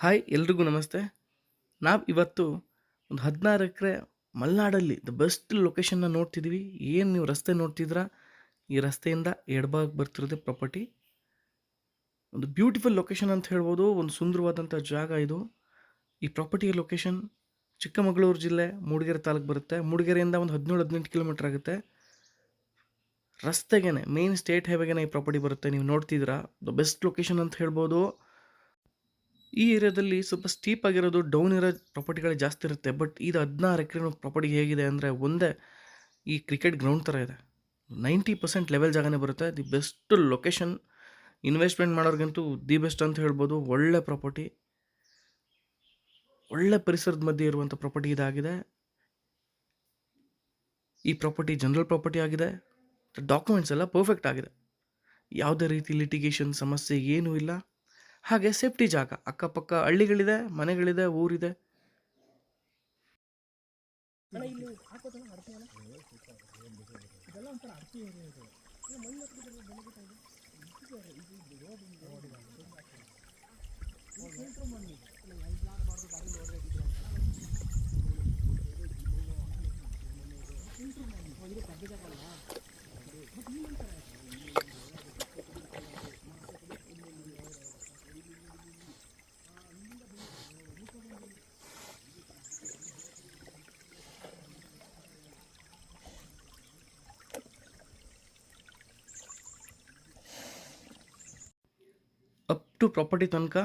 Hi, ಎಲ್ರಿಗೂ ನಮಸ್ತೆ. ನಾವು ಇವತ್ತು ಒಂದು ಹದಿನಾರು ಎಕರೆ ಮಲೆನಾಡಲ್ಲಿ ದ ಬೆಸ್ಟ್ ಲೊಕೇಶನ್ನ ನೋಡ್ತಿದ್ದೀವಿ ಏನು ನೀವು ರಸ್ತೆ ನೋಡ್ತಿದ್ದೀರಾ ಈ ರಸ್ತೆಯಿಂದ ಎಡಭಾಗ ಬರ್ತಿರೋದೆ ಪ್ರಾಪರ್ಟಿ. ಒಂದು ಬ್ಯೂಟಿಫುಲ್ ಲೊಕೇಶನ್ ಅಂತ ಹೇಳ್ಬೋದು. ಒಂದು ಸುಂದರವಾದಂಥ ಜಾಗ ಇದು. ಈ ಪ್ರಾಪರ್ಟಿಯ ಲೊಕೇಶನ್ ಚಿಕ್ಕಮಗಳೂರು ಜಿಲ್ಲೆ, ಮೂಡಿಗೆರೆ ತಾಲೂಕು ಬರುತ್ತೆ. ಮೂಡಿಗೆರೆಯಿಂದ ಒಂದು ಹದಿನೇಳು, ಹದಿನೆಂಟು ಕಿಲೋಮೀಟ್ರ್ ಆಗುತ್ತೆ. ರಸ್ತೆಗೇನೆ, ಮೇನ್ ಸ್ಟೇಟ್ ಹೈವೇಗೇನೆ ಈ ಪ್ರಾಪರ್ಟಿ ಬರುತ್ತೆ. ನೀವು ನೋಡ್ತಿದ್ದೀರಾ ದ ಬೆಸ್ಟ್ ಲೊಕೇಶನ್ ಅಂತ ಹೇಳ್ಬೋದು. ಈ ಏರಿಯಾದಲ್ಲಿ ಸ್ವಲ್ಪ ಸ್ಟೀಪ್ ಆಗಿರೋದು ಡೌನ್ ಇರೋ ಪ್ರಾಪರ್ಟಿಗಳೇ ಜಾಸ್ತಿ ಇರುತ್ತೆ. ಬಟ್ ಇದು ಹದಿನಾರು ಎಕರೆ ಪ್ರಾಪರ್ಟಿ ಹೇಗಿದೆ ಅಂದರೆ ಒಂದೇ ಈ ಕ್ರಿಕೆಟ್ ಗ್ರೌಂಡ್ ಥರ ಇದೆ. ನೈಂಟಿ ಪರ್ಸೆಂಟ್ ಲೆವೆಲ್ ಜಾಗನೇ ಬರುತ್ತೆ. ದಿ ಬೆಸ್ಟ್ ಲೊಕೇಶನ್ ಇನ್ವೆಸ್ಟ್ಮೆಂಟ್ ಮಾಡೋರ್ಗಂತೂ ದಿ ಬೆಸ್ಟ್ ಅಂತ ಹೇಳ್ಬೋದು. ಒಳ್ಳೆ ಪ್ರಾಪರ್ಟಿ ಒಳ್ಳೆ ಪರಿಸರದ ಮಧ್ಯೆ ಇರುವಂಥ ಪ್ರಾಪರ್ಟಿ ಇದಾಗಿದೆ. ಈ ಪ್ರಾಪರ್ಟಿ ಜನರಲ್ ಪ್ರಾಪರ್ಟಿ ಆಗಿದೆ. ಡಾಕ್ಯುಮೆಂಟ್ಸ್ ಎಲ್ಲ ಪರ್ಫೆಕ್ಟ್ ಆಗಿದೆ. ಯಾವುದೇ ರೀತಿ ಲಿಟಿಗೇಷನ್ ಸಮಸ್ಯೆ ಏನೂ ಇಲ್ಲ. ಹಾಗೆ ಸೇಫ್ಟಿ ಜಾಗ ಅಕ್ಕಪಕ್ಕ ಹಳ್ಳಿಗಳಿದೆ ಮನೆಗಳಿದೆ ಊರಿದೆ. ಟು ಪ್ರಾಪರ್ಟಿ ತನಕ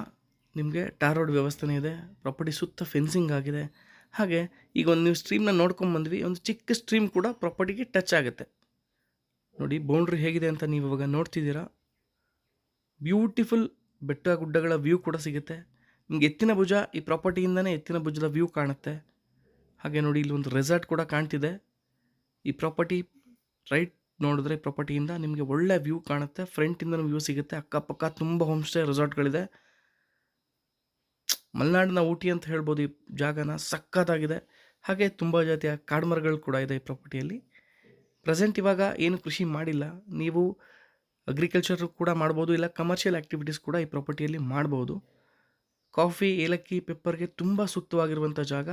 ನಿಮಗೆ ಟಾರ್ ರೋಡ್ ವ್ಯವಸ್ಥೆನೇ ಇದೆ ಪ್ರಾಪರ್ಟಿ ಸುತ್ತ ಫೆನ್ಸಿಂಗ್ ಆಗಿದೆ. ಹಾಗೆ ಈಗ ಒಂದು ನೀವು ಸ್ಟ್ರೀಮ್ನ ನೋಡ್ಕೊಂಬಂದ್ವಿ ಒಂದು ಚಿಕ್ಕ ಸ್ಟ್ರೀಮ್ ಕೂಡ ಪ್ರಾಪರ್ಟಿಗೆ ಟಚ್ ಆಗುತ್ತೆ. ನೋಡಿ ಬೌಂಡ್ರಿ ಹೇಗಿದೆ ಅಂತ ನೀವು ಇವಾಗ ನೋಡ್ತಿದ್ದೀರಾ. ಬ್ಯೂಟಿಫುಲ್ ಬೆಟ್ಟ ಗುಡ್ಡಗಳ ವ್ಯೂ ಕೂಡ ಸಿಗುತ್ತೆ. ನಿಮ್ಗೆ ಎತ್ತಿನ ಭುಜ ಈ ಪ್ರಾಪರ್ಟಿಯಿಂದನೇ ಎತ್ತಿನ ಭುಜದ ವ್ಯೂ ಕಾಣುತ್ತೆ. ಹಾಗೆ ನೋಡಿ, ಇಲ್ಲಿ ಒಂದು ರೆಸಾರ್ಟ್ ಕೂಡ ಕಾಣ್ತಿದೆ. ಈ ಪ್ರಾಪರ್ಟಿ ರೈಟ್ ನೋಡಿದ್ರೆ ಪ್ರಾಪರ್ಟಿಯಿಂದ ನಿಮಗೆ ಒಳ್ಳೆ ವ್ಯೂ ಕಾಣುತ್ತೆ ಫ್ರಂಟಿಂದ ವ್ಯೂ ಸಿಗುತ್ತೆ, ಅಕ್ಕಪಕ್ಕ ತುಂಬ ಹೋಮ್ ಸ್ಟೇ ರೆಸಾರ್ಟ್ಗಳಿದೆ ಮಲೆನಾಡಿನ ಊಟಿ ಅಂತ ಹೇಳ್ಬೋದು ಈ ಜಾಗನ ಸಕ್ಕತ್ತಾಗಿದೆ ಹಾಗೆ ತುಂಬ ಜಾತಿಯ ಕಾಡುಮರಗಳು ಕೂಡ ಇದೆ ಈ ಪ್ರಾಪರ್ಟಿಯಲ್ಲಿ ಪ್ರೆಸೆಂಟ್ ಇವಾಗ ಏನು ಕೃಷಿ ಮಾಡಿಲ್ಲ. ನೀವು ಅಗ್ರಿಕಲ್ಚರ್ ಕೂಡ ಮಾಡ್ಬೋದು, ಇಲ್ಲ ಕಮರ್ಷಿಯಲ್ ಆ್ಯಕ್ಟಿವಿಟೀಸ್ ಕೂಡ ಈ ಪ್ರಾಪರ್ಟಿಯಲ್ಲಿ ಮಾಡ್ಬೋದು. ಕಾಫಿ ಏಲಕ್ಕಿ ಪೆಪ್ಪರ್ಗೆ ತುಂಬ ಸೂಕ್ತವಾಗಿರುವಂಥ ಜಾಗ.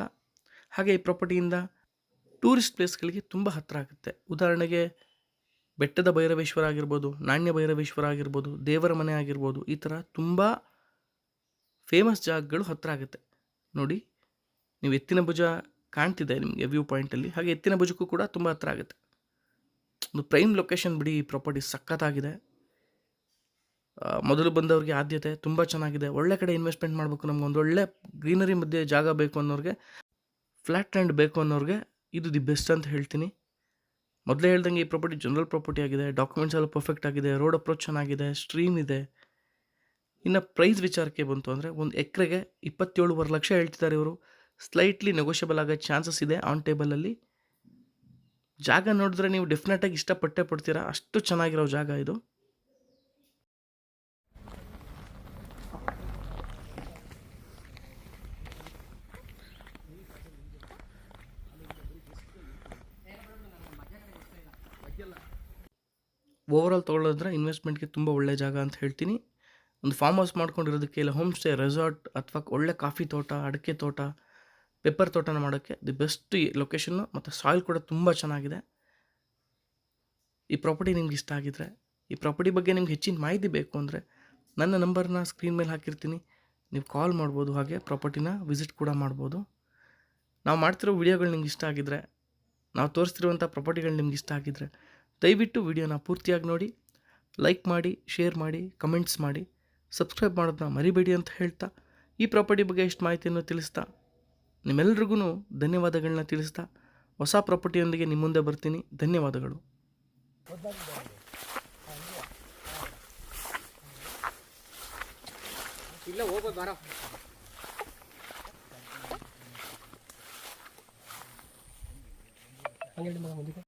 ಹಾಗೆ ಈ ಪ್ರಾಪರ್ಟಿಯಿಂದ ಟೂರಿಸ್ಟ್ ಪ್ಲೇಸ್ಗಳಿಗೆ ತುಂಬ ಹತ್ತಿರ ಆಗುತ್ತೆ. ಉದಾಹರಣೆಗೆ ಬೆಟ್ಟದ ಭೈರವೇಶ್ವರ ಆಗಿರ್ಬೋದು, ನಾಣ್ಯ ಭೈರವೇಶ್ವರ ಆಗಿರ್ಬೋದು, ದೇವರ ಮನೆ ಆಗಿರ್ಬೋದು, ಈ ಥರ ತುಂಬ ಫೇಮಸ್ ಜಾಗಗಳು ಹತ್ತಿರ ಆಗುತ್ತೆ. ನೋಡಿ, ನೀವು ಎತ್ತಿನ ಭುಜ ಕಾಣ್ತಿದೆ ನಿಮಗೆ ವ್ಯೂ ಪಾಯಿಂಟಲ್ಲಿ ಹಾಗೆ ಎತ್ತಿನ ಭುಜಕ್ಕೂ ಕೂಡ ತುಂಬ ಹತ್ತಿರ ಆಗುತ್ತೆ. ಒಂದು ಪ್ರೈಮ್ ಲೊಕೇಶನ್ ಬಿಡಿ, ಈ ಪ್ರಾಪರ್ಟಿ ಸಖತ್ತಾಗಿದೆ. ಮೊದಲು ಬಂದವ್ರಿಗೆ ಆದ್ಯತೆ ತುಂಬ ಚೆನ್ನಾಗಿದೆ. ಒಳ್ಳೆ ಕಡೆ ಇನ್ವೆಸ್ಟ್ಮೆಂಟ್ ಮಾಡಬೇಕು ನಮ್ಗೆ. ಒಂದು ಒಳ್ಳೆ ಗ್ರೀನರಿ ಮಧ್ಯೆ ಜಾಗ ಬೇಕು ಅನ್ನೋರಿಗೆ ಫ್ಲ್ಯಾಟ್ ಲ್ಯಾಂಡ್ ಬೇಕು ಅನ್ನೋರಿಗೆ ಇದು ದಿ ಬೆಸ್ಟ್ ಅಂತ ಹೇಳ್ತೀನಿ. ಮೊದಲೇ ಹೇಳ್ದಂಗೆ ಈ ಪ್ರಾಪರ್ಟಿ ಜನರಲ್ ಪ್ರಾಪರ್ಟಿ ಆಗಿದೆ ಡಾಕ್ಯುಮೆಂಟ್ಸ್ ಎಲ್ಲ ಪರ್ಫೆಕ್ಟ್ ಆಗಿದೆ ರೋಡ್ ಅಪ್ರೋಚ್ ಚೆನ್ನಾಗಿದೆ ಸ್ಟ್ರೀಮ್ ಇದೆ. ಇನ್ನು ಪ್ರೈಸ್ ವಿಚಾರಕ್ಕೆ ಬಂತು ಅಂದರೆ ಒಂದು ಎಕರೆಗೆ ಇಪ್ಪತ್ತೇಳುವರೆ ಲಕ್ಷ ಹೇಳ್ತಿದ್ದಾರೆ ಇವರು. ಸ್ಲೈಟ್ಲಿ ನೆಗೋಷಿಯಬಲ್ ಆಗೋ ಚಾನ್ಸಸ್ ಇದೆ ಆನ್ ಟೇಬಲಲ್ಲಿ ಜಾಗ ನೋಡಿದ್ರೆ ನೀವು ಡೆಫಿನೆಟಾಗಿ ಇಷ್ಟಪಟ್ಟೆ ಪಡ್ತೀರಾ? ಅಷ್ಟು ಚೆನ್ನಾಗಿರೋ ಜಾಗ ಇದು. ಓವರಾಲ್ ತೊಗೊಳ್ಳೋದ್ರೆ ಇನ್ವೆಸ್ಟ್ಮೆಂಟ್ಗೆ ತುಂಬ ಒಳ್ಳೆ ಜಾಗ ಅಂತ ಹೇಳ್ತೀನಿ. ಒಂದು ಫಾರ್ಮ್ ಹೌಸ್ ಮಾಡ್ಕೊಂಡಿರೋದಕ್ಕೆ ಇಲ್ಲ ಹೋಮ್ ಸ್ಟೇ ರೆಸಾರ್ಟ್ ಅಥವಾ ಒಳ್ಳೆ ಕಾಫಿ ತೋಟ, ಅಡಿಕೆ ತೋಟ ಪೆಪ್ಪರ್ ತೋಟನ ಮಾಡೋಕ್ಕೆ ದಿ ಬೆಸ್ಟ್ ಲೊಕೇಶನ್ನು ಮತ್ತು ಸಾಯಿಲ್ ಕೂಡ ತುಂಬ ಚೆನ್ನಾಗಿದೆ. ಈ ಪ್ರಾಪರ್ಟಿ ನಿಮ್ಗೆ ಇಷ್ಟ ಆಗಿದ್ರೆ, ಈ ಪ್ರಾಪರ್ಟಿ ಬಗ್ಗೆ ನಿಮ್ಗೆ ಹೆಚ್ಚಿನ ಮಾಹಿತಿ ಬೇಕು ಅಂದರೆ ನನ್ನ ನಂಬರ್ನ ಸ್ಕ್ರೀನ್ ಮೇಲೆ ಹಾಕಿರ್ತೀನಿ. ನೀವು ಕಾಲ್ ಮಾಡ್ಬೋದು, ಹಾಗೆ ಪ್ರಾಪರ್ಟಿನ ವಿಸಿಟ್ ಕೂಡ ಮಾಡ್ಬೋದು. ನಾವು ಮಾಡ್ತಿರೋ ವಿಡಿಯೋಗಳು ನಿಮ್ಗೆ ಇಷ್ಟ ಆಗಿದ್ರೆ, ನಾವು ತೋರಿಸ್ತಿರುವಂಥ ಪ್ರಾಪರ್ಟಿಗಳು ನಿಮ್ಗೆ ಇಷ್ಟ ಆಗಿದ್ರೆ ದಯವಿಟ್ಟು ವಿಡಿಯೋನ ಪೂರ್ತಿಯಾಗಿ ನೋಡಿ ಲೈಕ್ ಮಾಡಿ ಶೇರ್ ಮಾಡಿ ಕಮೆಂಟ್ಸ್ ಮಾಡಿ ಸಬ್ಸ್ಕ್ರೈಬ್ ಮಾಡೋದನ್ನ ಮರಿಬೇಡಿ ಅಂತ ಹೇಳ್ತಾ ಈ ಪ್ರಾಪರ್ಟಿ ಬಗ್ಗೆ ಎಷ್ಟು ಮಾಹಿತಿಯನ್ನು ತಿಳಿಸ್ತಾ ನಿಮ್ಮೆಲ್ರಿಗೂ ಧನ್ಯವಾದಗಳನ್ನ ತಿಳಿಸ್ತಾ ಹೊಸ ಪ್ರಾಪರ್ಟಿಯೊಂದಿಗೆ ನಿಮ್ಮ ಮುಂದೆ ಬರ್ತೀನಿ. ಧನ್ಯವಾದಗಳು. ಇಲ್ಲ ಬಾರ.